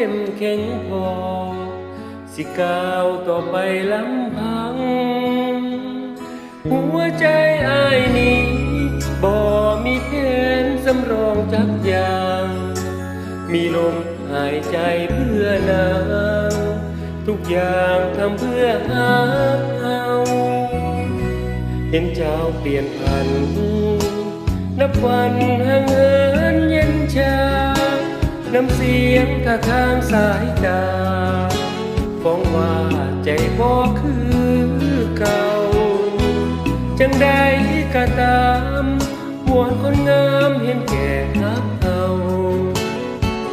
เข้มแข็งพอ สิก้าวต่อไปลำพัง หัวใจอายนี้บ่มีแผนสำรองจักอย่าง มีลมหายใจเพื่อนางทุกอย่างทำเพื่อหาเอาเห็นเจ้าเปลี่ยนพัน นับวันห่างเหินย น้ำเสียงท่าทางสายตาฟ้องว่าใจบ่คือเก่า จังใดก็ตามหวนคนงามเห็นแก่ฮักเอา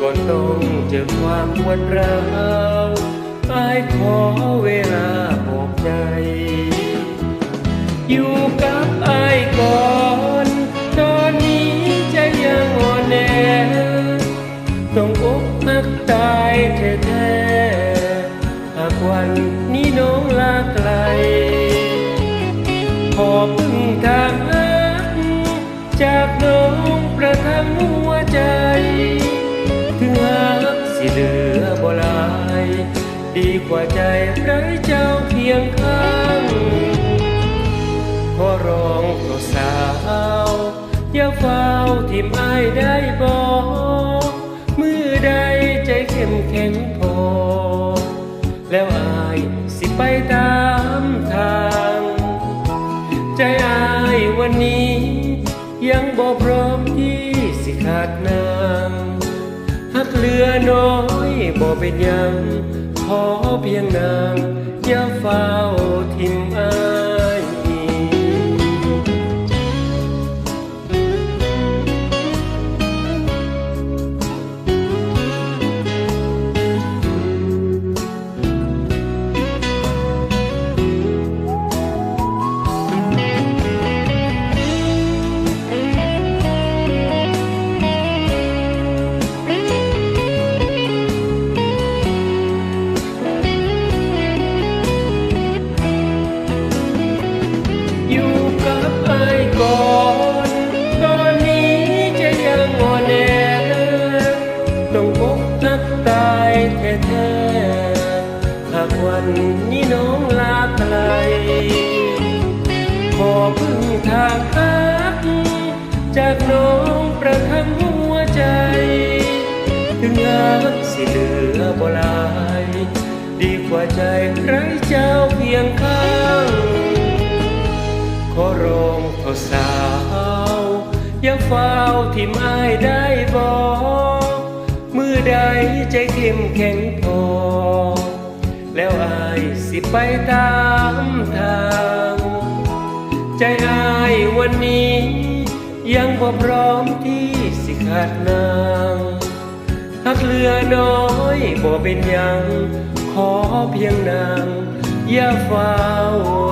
ก่อนต้องเจอความปวดร้าวอายขอเวลาบอกใจ อยู่กับอายก่อน ทางหักจากน้องประทังหัวใจ ถึงหักสิเหลือบ่ลาย ดีกว่าใจไร้เจ้าเพียงข้างขอร้องก็สาวอย่าเฝ้าทิมอายได้บอกมือใดใจเข้มแข็งพอ แล้วอายสิไปตามทาง ใจอาย จากนางหักเหลือน้อยบ่เป็นยัง ขอเพียงนางอย่าเฝ้า แท้หากวันนี้น้องลาไกลขอพึ่งทางฮักจากน้องประทังหัวใจ ถึงหักสิเหลือบ่ลาย ดีกว่าใจไร้เจ้าเพียงข้างขอร้องเท่าสาว อย่าเฝ้าทิมอายได้บอก ใดใจเข้มแข็งพอ แล้วอายสิไปตามทาง ใจอายวันนี้ ยังบ่พร้อมที่สิขาดนางหักเหลือน้อยบ่เป็นยัง ขอเพียงนาง อย่าเฝ้า